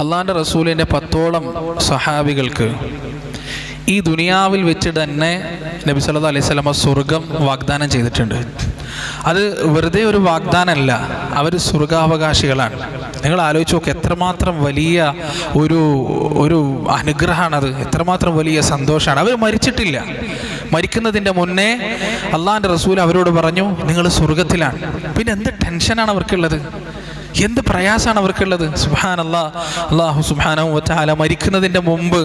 അള്ളാഹിന്റെ റസൂലിന്റെ പത്തോളം സഹാബികൾക്ക് ഈ ദുനിയാവിൽ വെച്ച് തന്നെ നബി സല്ലല്ലാഹു അലൈഹി സ്വലമ സ്വർഗം വാഗ്ദാനം ചെയ്തിട്ടുണ്ട്. അത് വെറുതെ ഒരു വാഗ്ദാനമല്ല അവർ സ്വർഗാവകാശികളാണ്. നിങ്ങൾ ആലോചിച്ച് നോക്ക് എത്രമാത്രം വലിയ ഒരു ഒരു അനുഗ്രഹമാണ് അത് എത്രമാത്രം വലിയ സന്തോഷമാണ്. അവർ മരിച്ചിട്ടില്ല. മരിക്കുന്നതിന്റെ മുന്നേ അള്ളാഹാന്റെ റസൂൽ അവരോട് പറഞ്ഞു നിങ്ങൾ സ്വർഗത്തിലാണ്. പിന്നെ എന്ത് ടെൻഷനാണ് അവർക്കുള്ളത്? എന്ത് പ്രയാസമാണ് അവർക്കുള്ളത്? സുഹാൻ അല്ലാ അള്ളാഹു സുബാനവും ഒറ്റാല മരിക്കുന്നതിന്റെ മുമ്പ്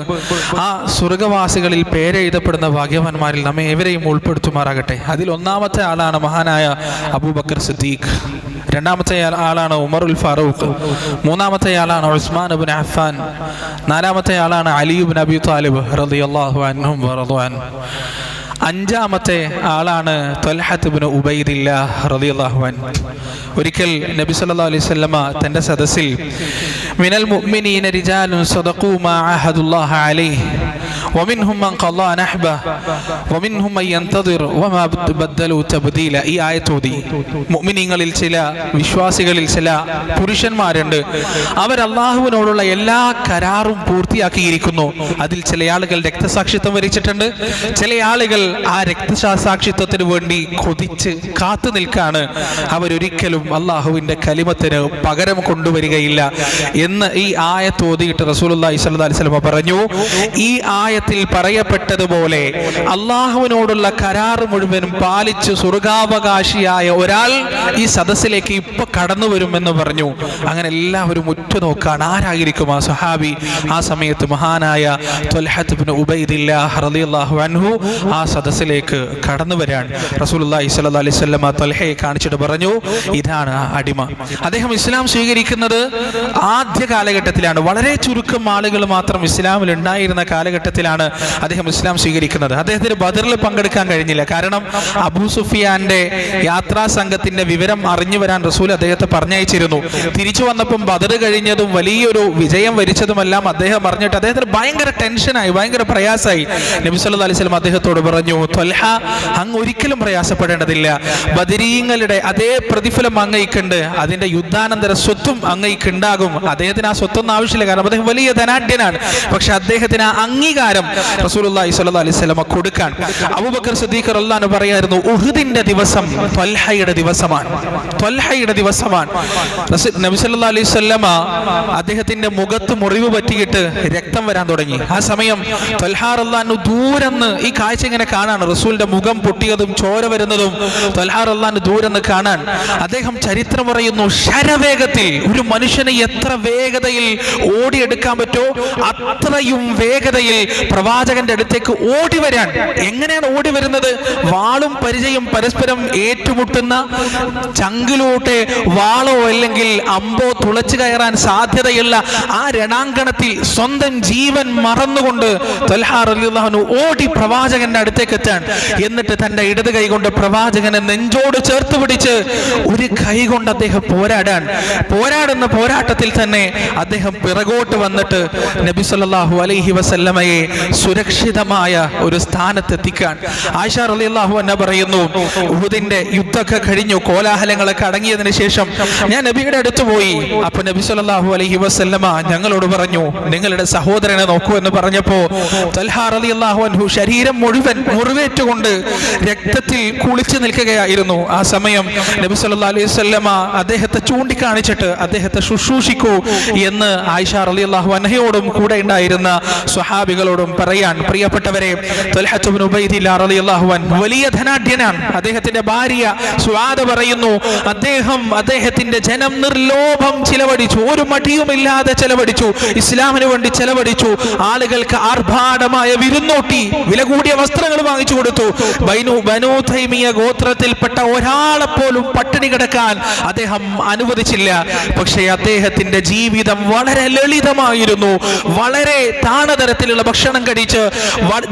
ആ സ്വർഗവാസികളിൽ പേരെഴുതപ്പെടുന്ന ഭാഗ്യവാന്മാരിൽ നമ്മെ ഏവരെയും ഉൾപ്പെടുത്തുമാറാകട്ടെ. അതിൽ ഒന്നാമത്തെ ആളാണ് മഹാനായ അബൂബക്കർ സിദ്ദീഖ്. രണ്ടാമത്തെ ആളാണ് ആളാണ് ഉമറുൽ ഫാറൂഖ്. മൂന്നാമത്തെ ആളാണ് ഉസ്മാൻ അബുൻ അഫ്ഫാൻ. നാലാമത്തെ ആളാണ് അലിയുബിൻ അബി താലിബ് റളിയല്ലാഹു അൻഹും വറദുഅൻ അഞ്ചാമത്തെ ആളാണ് തൊൽഹത്തുബിന് ഉബൈദില്ല റളിയല്ലാഹു അൻ ഒരിക്കൽ നബി സല്ലല്ലാഹു അലൈഹി വസല്ലമ തന്റെ സദസ്സിൽ മിനൽ മുഅ്മിനീന റിജാലുൻ സദഖൂ മാ അഹദുല്ലാഹ അലൈഹി. ومنهم من قضى نحبه ومنهم من ينتظر ഒമിൻഹും ഒമിൻഹും തബ്ദീല ഈ ആയത്തോതി മുഅ്മിനീങ്ങളിൽ ചില വിശ്വാസികളിൽ ചില പുരുഷന്മാരുണ്ട്. അവർ അല്ലാഹുവിനോടുള്ള എല്ലാ കരാറും പൂർത്തിയാക്കിയിരിക്കുന്നു. അതിൽ ചില ആളുകൾ രക്തസാക്ഷിത്വം വരിച്ചിട്ടുണ്ട്. ചില ആളുകൾ ആ രക്തസാക്ഷിത്വത്തിന് വേണ്ടി കൊതിച്ച് കാത്തു നിൽക്കാണ്. അവരൊരിക്കലും അള്ളാഹുവിന്റെ കലിമത്തിന് പകരം കൊണ്ടുവരികയില്ല. എന്ന് ഈ ആയത്തോതിയിട്ട് റസൂൽ അള്ളാഹി സ്വല്ലാ അലിസ്ലമ പറഞ്ഞു. ഈ ആയത്ത് ആയത്തിൽ പറയപ്പെട്ടതുപോലെ അള്ളാഹുവിനോടുള്ള കരാർ മുഴുവനും പാലിച്ച് സ്വർഗാവകാശിയായ ഒരാൾ ഈ സദസ്സിലേക്ക് ഇപ്പൊ കടന്നു വരുമെന്ന് പറഞ്ഞു. അങ്ങനെ എല്ലാവരും ഉറ്റുനോക്കാൻ ആരായിരിക്കും ആ സഹാബി ആ സമയത്ത് മഹാനായ അൻഹു ആ സദസ്സിലേക്ക് കടന്നു വരാൻ സ്വല്ലല്ലാഹി അലൈഹി കാണിച്ചിട്ട് പറഞ്ഞു ഇതാണ് ആ അടിമ. അദ്ദേഹം ഇസ്ലാം സ്വീകരിക്കുന്നത് ആദ്യ കാലഘട്ടത്തിലാണ്. വളരെ ചുരുക്കം ആളുകൾ മാത്രം ഇസ്ലാമിൽ ഉണ്ടായിരുന്ന കാലഘട്ടത്തിലാണ്. അദ്ദേഹം ഇസ്ലാം സ്വീകരിക്കുന്നത്. അദ്ദേഹത്തിന് ബദറിൽ പങ്കെടുക്കാൻ കഴിഞ്ഞില്ല. കാരണം അബൂ സുഫിയാന്റെ യാത്രാ സംഘത്തിന്റെ വിവരം അറിഞ്ഞു വരാൻ റസൂൽ അദ്ദേഹത്തെ പറഞ്ഞയച്ചിരുന്നു. തിരിച്ചു വന്നപ്പം ബദർ കഴിഞ്ഞതും വലിയൊരു വിജയം വരിച്ചതുമെല്ലാം അദ്ദേഹം പറഞ്ഞിട്ട് അദ്ദേഹത്തിന് ഭയങ്കര ടെൻഷനായി ഭയങ്കര പ്രയാസമായി. നബി അലൈഹി വസല്ലം അദ്ദേഹത്തോട് പറഞ്ഞു ത്വൽഹ അങ്ങ് ഒരിക്കലും പ്രയാസപ്പെടേണ്ടതില്ല. ബദരീങ്ങളുടെ അതേ പ്രതിഫലം അങ്ങയ്ക്കുണ്ട്. അതിന്റെ യുദ്ധാനന്തര സ്വത്തും അങ്ങയ്ക്കുണ്ടാകും. അദ്ദേഹത്തിന് ആ സ്വത്തൊന്നും ആവശ്യമില്ല. കാരണം അദ്ദേഹം വലിയ ധനാഢ്യനാണ്. പക്ഷെ അദ്ദേഹത്തിന് ആ അംഗീകാരം റസൂലുള്ളാഹി സ്വല്ലല്ലാഹി അലൈഹി വസല്ലം കൊടുക്കാൻ. അബൂബക്കർ സിദ്ദീഖ് റളിയല്ലാഹു പറയായിരുന്നു ഉഹുദിന്റെ ദിവസം ത്വൽഹയുടെ ദിവസമാണ്. ത്വൽഹയുടെ ദിവസമാണ്. നബി സല്ലല്ലാഹു അലൈഹി വസല്ലമ അദ്ദേഹത്തിന്റെ മുഖത്ത് മുറിവ് പറ്റിയിട്ട് രക്തം വരാൻ തുടങ്ങി. ആ സമയം ത്വൽഹാർ അള്ളാഹു ദൂരന്ന് ഈ കാഴ്ച ഇങ്ങനെ കാണാൻ റസൂലിന്റെ മുഖം പൊട്ടിയതും ചോര വരുന്നതും ത്വൽഹാർ അള്ളാഹു ദൂരന്ന് കാണാൻ അദ്ദേഹം ചരിത്രം പറയുന്നു ശരവേഗത്തിൽ ഒരു മനുഷ്യനെ എത്ര വേഗതയിൽ ഓടിയെടുക്കാൻ പറ്റോ? അത്രയും വേഗതയിൽ പ്രവാചകന്റെ അടുത്തേക്ക് ഓടി വരാൻ. എങ്ങനെയാണ് ഓടി വരുന്നത്? വാളും പരിചയം പരസ്പരം ഏറ്റുമുട്ടുന്ന ചങ്കിലൂട്ടെ വാളോ അല്ലെങ്കിൽ അമ്പോ തുളച്ചു കയറാൻ സാധ്യതയുള്ള ആ രണാങ്കണത്തിൽ സ്വന്തം ജീവൻ മറന്നുകൊണ്ട് ഓടി പ്രവാചകന്റെ അടുത്തേക്ക് എത്താൻ. എന്നിട്ട് തന്റെ ഇടത് കൈ കൊണ്ട് പ്രവാചകനെ നെഞ്ചോട് ചേർത്ത് പിടിച്ച് ഒരു കൈ കൊണ്ട് അദ്ദേഹം പോരാടാൻ. പോരാടുന്ന പോരാട്ടത്തിൽ തന്നെ അദ്ദേഹം പിറകോട്ട് വന്നിട്ട് നബി സല്ലല്ലാഹു അലൈഹി വസല്ലമയെ സുരക്ഷിതമായ ഒരു സ്ഥാനത്തെത്തിക്കാൻ. ആയിഷ റളിയല്ലാഹു അൻഹ പറയുന്നു ഉഹുദിന്റെ യുദ്ധമൊക്കെ കഴിഞ്ഞു കോലാഹലങ്ങളൊക്കെ അടങ്ങിയതിനു ശേഷം ഞാൻ നബിയുടെ അടുത്ത് പോയി. അപ്പൊ നബി സല്ലല്ലാഹു അലൈഹി വസല്ലമ ഞങ്ങളോട് പറഞ്ഞു നിങ്ങളുടെ സഹോദരനെ നോക്കൂ എന്ന് പറഞ്ഞപ്പോ തൽഹ റളിയല്ലാഹു അൻഹു ശരീരം മുഴുവൻ മുറിവേറ്റുകൊണ്ട് രക്തത്തിൽ കുളിച്ചു നിൽക്കുകയായിരുന്നു. ആ സമയം നബി സല്ലല്ലാഹു അലൈഹി വസല്ലമ അദ്ദേഹത്തെ ചൂണ്ടിക്കാണിച്ചിട്ട് അദ്ദേഹത്തെ ശുശ്രൂഷിക്കൂ എന്ന് ആയിഷ റളിയല്ലാഹു അൻഹയോടും കൂടെ ഉണ്ടായിരുന്ന സ്വഹാബികളോടും പറയാൻ പ്രിയപ്പെട്ടവരെ വലിയ ധനാഢ്യനാണ്. അദ്ദേഹത്തിന്റെ ഭാര്യ സ്വാദ പറയുന്നു അദ്ദേഹം അദ്ദേഹത്തിന്റെ ജനം നിർലോഭം ചിലവടിച്ചു ഒരു മടിയുമില്ലാതെ ചെലവടിച്ചു ഇസ്ലാമിന് വേണ്ടി ചെലവടിച്ചു ആളുകൾക്ക് ആർഭാടമായ വിരുന്നോട്ടി വില കൂടിയ വസ്ത്രങ്ങൾ വാങ്ങിച്ചു കൊടുത്തു. ബൈനു ബനൂ തൈമിയ ഗോത്രത്തിൽപ്പെട്ട ഒരാളെ പോലും പട്ടിണി കിടക്കാൻ അദ്ദേഹം അനുവദിച്ചില്ല. പക്ഷേ അദ്ദേഹത്തിന്റെ ജീവിതം വളരെ ലളിതമായിരുന്നു. വളരെ താണതരത്തിലുള്ള ഭക്ഷണ കഷ്ണം കഴിച്ച്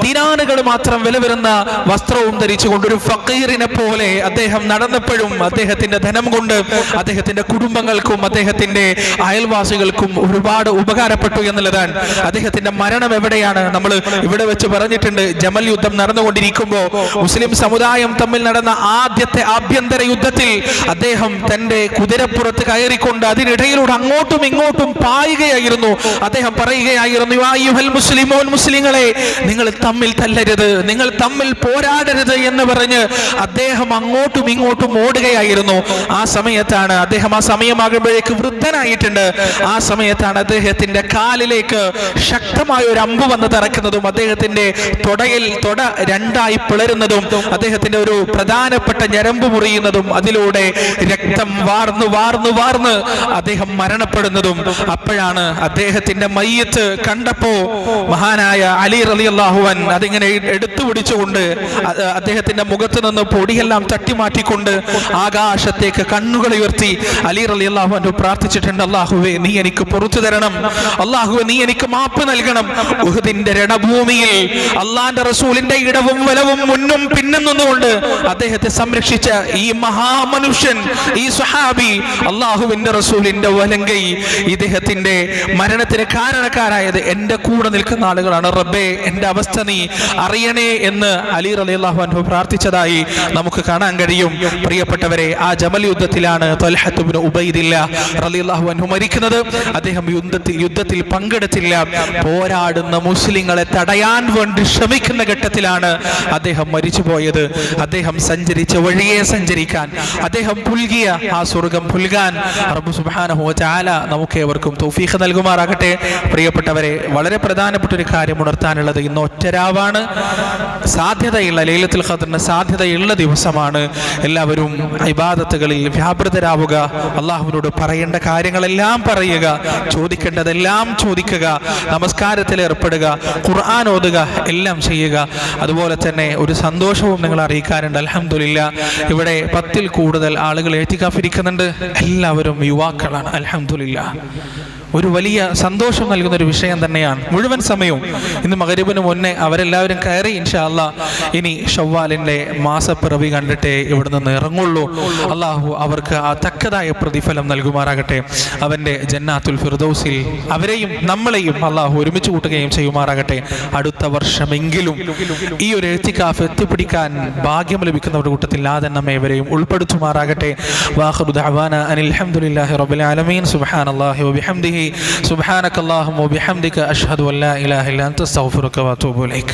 ദിനാനുകൾ മാത്രം വില വരുന്ന വസ്ത്രവും ധരിച്ചുകൊണ്ട് ഒരു ഫക്കീറിനെ പോലെ അദ്ദേഹം നടന്നപ്പോഴും അദ്ദേഹത്തിന്റെ ധനം കൊണ്ട് അദ്ദേഹത്തിന്റെ കുടുംബങ്ങൾക്കും അദ്ദേഹത്തിന്റെ അയൽവാസികൾക്കും ഒരുപാട് ഉപകാരപ്പെട്ടു എന്നുള്ളതാണ്. അദ്ദേഹത്തിന്റെ മരണം എവിടെയാണ്? നമ്മൾ ഇവിടെ വെച്ച് പറഞ്ഞിട്ടുണ്ട്. ജമൽ യുദ്ധം നടന്നുകൊണ്ടിരിക്കുമ്പോൾ മുസ്ലിം സമുദായം തമ്മിൽ നടന്ന ആദ്യത്തെ ആഭ്യന്തര യുദ്ധത്തിൽ അദ്ദേഹം തന്റെ കുതിരപ്പുറത്ത് കയറിക്കൊണ്ട് അതിനിടയിലൂടെ അങ്ങോട്ടും ഇങ്ങോട്ടും പായുകയായിരുന്നു. അദ്ദേഹം പറയുകയായിരുന്നു മുസ്ലിമോൻ മുസ്ലിമോൻ മുസ്ലിങ്ങളെ നിങ്ങൾ തമ്മിൽ തല്ലരുത് നിങ്ങൾ തമ്മിൽ പോരാടരുത് എന്ന് പറഞ്ഞ് അദ്ദേഹം അങ്ങോട്ടും ഇങ്ങോട്ടും ഓടുകയായിരുന്നു. ആ സമയത്താണ് അദ്ദേഹം ആ സമയമാകുമ്പോഴേക്ക് വൃദ്ധനായിട്ടുണ്ട്. ആ സമയത്താണ് അദ്ദേഹത്തിന്റെ കാലിലേക്ക് ശക്തമായ ഒരു അമ്പ് വന്ന് തറക്കുന്നതും അദ്ദേഹത്തിന്റെ തൊടയിൽ തൊട രണ്ടായി പിളരുന്നതും അദ്ദേഹത്തിന്റെ ഒരു പ്രധാനപ്പെട്ട ഞരമ്പ് മുറിയുന്നതും അതിലൂടെ രക്തം വാർന്നു വാർന്നു വാർന്ന് അദ്ദേഹം മരണപ്പെടുന്നതും അപ്പോഴാണ് അദ്ദേഹത്തിന്റെ മയ്യത്ത് കണ്ടപ്പോ മഹാനായ അലി റലി അള്ളാഹുവൻ അതിങ്ങനെ എടുത്തു പിടിച്ചുകൊണ്ട് അദ്ദേഹത്തിന്റെ മുഖത്ത് നിന്ന് പൊടിയെല്ലാം തട്ടി മാറ്റിക്കൊണ്ട് ആകാശത്തേക്ക് കണ്ണുകൾ ഉയർത്തി അലി റലി അള്ളാഹുവൻ പ്രാർത്ഥിച്ചിട്ടുണ്ട് അള്ളാഹുവെ നീ എനിക്ക് പുറത്തു തരണം. അള്ളാഹുവെ നീ എനിക്ക് മാപ്പ് നൽകണം. ഉഹുദിന്റെ രണഭൂമിയിൽ അള്ളാന്റെ റസൂലിന്റെ ഇടവും വലവും മുന്നും പിന്നും നിന്നുകൊണ്ട് അദ്ദേഹത്തെ സംരക്ഷിച്ച ഈ മഹാമനുഷ്യൻ ഈ സുഹാബി അള്ളാഹുവിന്റെ റസൂലിന്റെ വലങ്കൈ ഇദ്ദേഹത്തിന്റെ മരണത്തിന് കാരണക്കാരായത് എന്റെ കൂടെ നിൽക്കുന്ന ആളുകളാണ്. റബ്ബേ എന്റെ അവസ്ഥ നീ അറിയണേ എന്ന് അലി റലി അള്ളാഹു അൻഹു പ്രാർത്ഥിച്ചതായി നമുക്ക് കാണാൻ കഴിയും. പ്രിയപ്പെട്ടവരെ ആ ജമൽ യുദ്ധത്തിലാണ് ത്വൽഹത്തുബ്നു ഉബൈദില്ല റളിയല്ലാഹു അൻഹു മരിക്കുന്നത്. അദ്ദേഹം യുദ്ധത്തിൽ യുദ്ധത്തിൽ പങ്കെടുത്തില്ല. പോരാടുന്ന മുസ്ലിങ്ങളെ തടയാൻ വേണ്ടി ശ്രമിക്കുന്ന ഘട്ടത്തിലാണ് അദ്ദേഹം മരിച്ചുപോയത്. അദ്ദേഹം സഞ്ചരിച്ച വഴിയെ സഞ്ചരിക്കാൻ അദ്ദേഹം പുൽകിയ ആ സ്വർഗം പുൽകാൻ റബ്ബു സുബ്ഹാനഹു ചാല നമുക്ക് ഏവർക്കും തൗഫീഖ് നൽകുമാറാകട്ടെ. പ്രിയപ്പെട്ടവരെ വളരെ പ്രധാനപ്പെട്ട ഒരു കാര്യം ഉണർത്താനുള്ളത് ഇന്ന് ഒറ്റരാവാണ്. സാധ്യതയുള്ള ലൈലത്തുൽ ഖദറിന് സാധ്യതയുള്ള ദിവസമാണ്. എല്ലാവരും ഇബാദത്തുകളിൽ വ്യാപൃതരാവുക. അള്ളാഹുവിനോട് പറയേണ്ട കാര്യങ്ങളെല്ലാം പറയുക. ചോദിക്കേണ്ടതെല്ലാം ചോദിക്കുക. നമസ്കാരത്തിൽ ഏർപ്പെടുക. ഖുർആൻ ഓതുക. എല്ലാം ചെയ്യുക. അതുപോലെ തന്നെ ഒരു സന്തോഷവും നിങ്ങൾ അറിയിക്കാനുണ്ട്. അലഹമില്ല ഇവിടെ പത്തിൽ കൂടുതൽ ആളുകൾ ഏറ്റിക്കാഫിരിക്കുന്നുണ്ട്. എല്ലാവരും യുവാക്കളാണ്. അലഹമില്ല ഒരു വലിയ സന്തോഷം നൽകുന്ന ഒരു വിഷയം തന്നെയാണ്. മുഴുവൻ സമയവും ഇന്ന് മകരീബിന് മുന്നേ അവരെല്ലാവരും കയറി ഇൻഷാല്ല ഇനി ഷവ്വാലിന്റെ മാസപ്പിറവി കണ്ടിട്ടേ ഇവിടെ നിന്ന് ഇറങ്ങുള്ളൂ അള്ളാഹു അവർക്ക് ആ തക്കതായ പ്രതിഫലം നൽകുമാറാകട്ടെ. അവന്റെ ജന്നാത്തുൽ ഫിർദൗസിൽ അവരെയും നമ്മളെയും അള്ളാഹു ഒരുമിച്ച് കൂട്ടുകയും ചെയ്യുമാറാകട്ടെ. അടുത്ത വർഷമെങ്കിലും ഈ ഒരു എഴുത്തിക്കാഫ് എത്തിപ്പിടിക്കാൻ ഭാഗ്യം ലഭിക്കുന്നവരുടെ കൂട്ടത്തിൽ ആ തന്നെ നമ്മേവരെയും ഉൾപ്പെടുത്തുമാറാകട്ടെ. വാഹുദ് അനിൽ സുബാൻ റബ്ബിൽ ആലമീൻ. سبحانك اللهم وبحمدك أشهد أن لا إله إلا أنت أستغفرك وأتوب إليك.